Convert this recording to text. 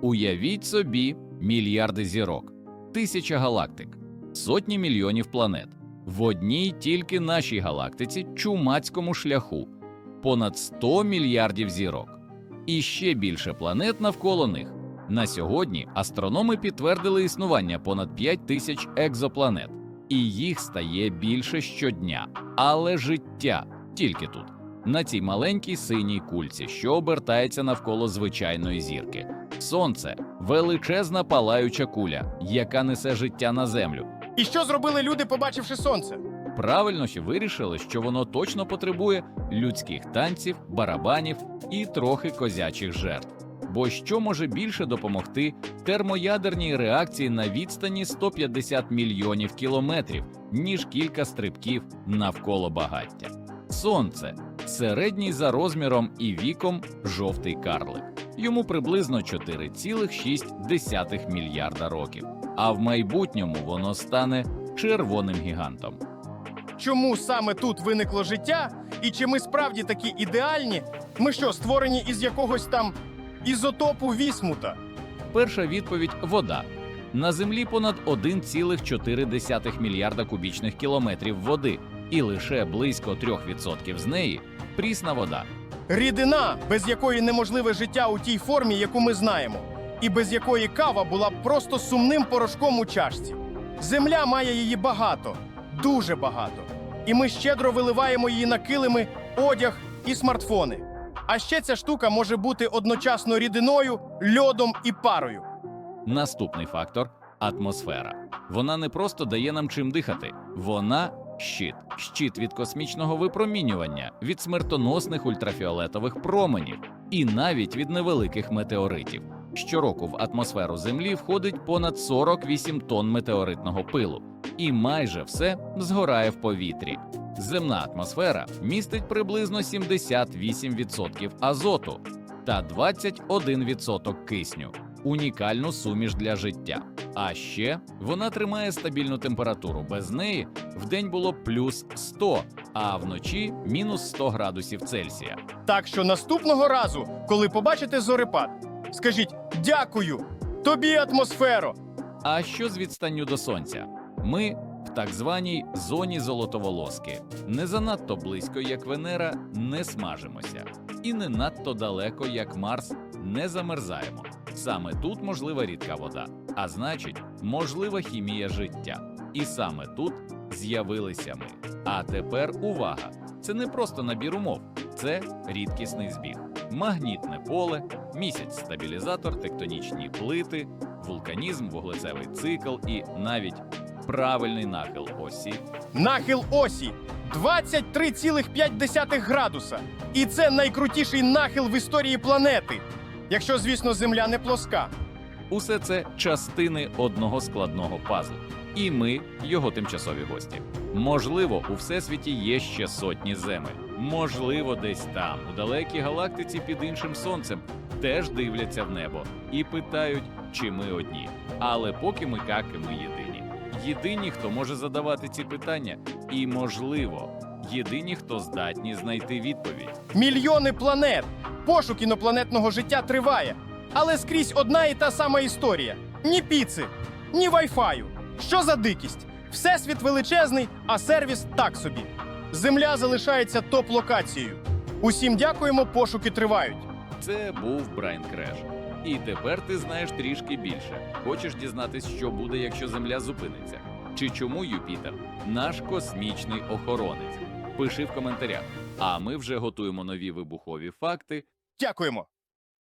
Уявіть собі мільярди зірок, тисяча галактик, сотні мільйонів планет. В одній тільки нашій галактиці чумацькому шляху понад 100 мільярдів зірок. І ще більше планет навколо них. На сьогодні астрономи підтвердили існування понад 5 тисяч екзопланет, і їх стає більше щодня. Але життя тільки тут, на цій маленькій синій кульці, що обертається навколо звичайної зірки. Сонце величезна палаюча куля, яка несе життя на землю. І що зробили люди, побачивши сонце? Правильно ще вирішили, що воно точно потребує людських танців, барабанів і трохи козячих жертв. Бо що може більше допомогти термоядерній реакції на відстані 150 мільйонів кілометрів, ніж кілька стрибків навколо багаття? Сонце середній за розміром і віком жовтий карлик. Йому приблизно 4,6 мільярда років. А в майбутньому воно стане червоним гігантом. Чому саме тут виникло життя? І чи ми справді такі ідеальні? Ми що, створені із якогось там ізотопу вісмута? Перша відповідь вода. На землі понад 1,4 мільярда кубічних кілометрів води, і лише близько 3% з неї прісна вода. Рідина, без якої неможливе життя у тій формі, яку ми знаємо, і без якої кава була б просто сумним порошком у чашці. Земля має її багато, дуже багато. І ми щедро виливаємо її на килими, одяг і смартфони. А ще ця штука може бути одночасно рідиною, льодом і парою. Наступний фактор атмосфера. Вона не просто дає нам чим дихати, вона щит, щит від космічного випромінювання, від смертоносних ультрафіолетових променів і навіть від невеликих метеоритів. Щороку в атмосферу Землі входить понад 48 тонн метеоритного пилу, і майже все згорає в повітрі. Земна атмосфера містить приблизно 78% азоту та 21% кисню унікальну суміш для життя. А ще вона тримає стабільну температуру. Без неї вдень було плюс 100, а вночі мінус 100 градусів Цельсія. Так що наступного разу, коли побачите зорепад, скажіть дякую тобі, атмосферо. А що з відстанню до сонця? Ми в так званій зоні золотоволоски. Не занадто близько, як Венера, не смажимося, і не надто далеко, як Марс, не замерзаємо. Саме тут можлива рідка вода, а значить, можлива хімія життя. І саме тут з'явилися ми. А тепер увага! Це не просто набір умов, це рідкісний збіг. Магнітне поле, місяць стабілізатор, тектонічні плити, вулканізм, вуглецевий цикл і навіть правильний нахил осі. Нахил осі 23,5 градуса. І це найкрутіший нахил в історії планети. Якщо, звісно, Земля не плоска. Усе це частини одного складного пазлу. І ми його тимчасові гості. Можливо, у всесвіті є ще сотні земель. Можливо, десь там, у далекій галактиці під іншим сонцем, теж дивляться в небо і питають, чи ми одні. Але поки ми каки, ми єдині. Єдині, хто може задавати ці питання, і можливо, єдині, хто здатні знайти відповідь. Мільйони планет. Пошук інопланетного життя триває. Але скрізь одна і та сама історія: ні піци, ні вайфаю. Що за дикість? Всесвіт величезний, а сервіс так собі. Земля залишається топ-локацією. Усім дякуємо, пошуки тривають. Це був Брайан Креш. І тепер ти знаєш трішки більше. Хочеш дізнатись, що буде, якщо Земля зупиниться? Чи чому Юпітер наш космічний охоронець? Пиши в коментарях. А ми вже готуємо нові вибухові факти Дякуємо.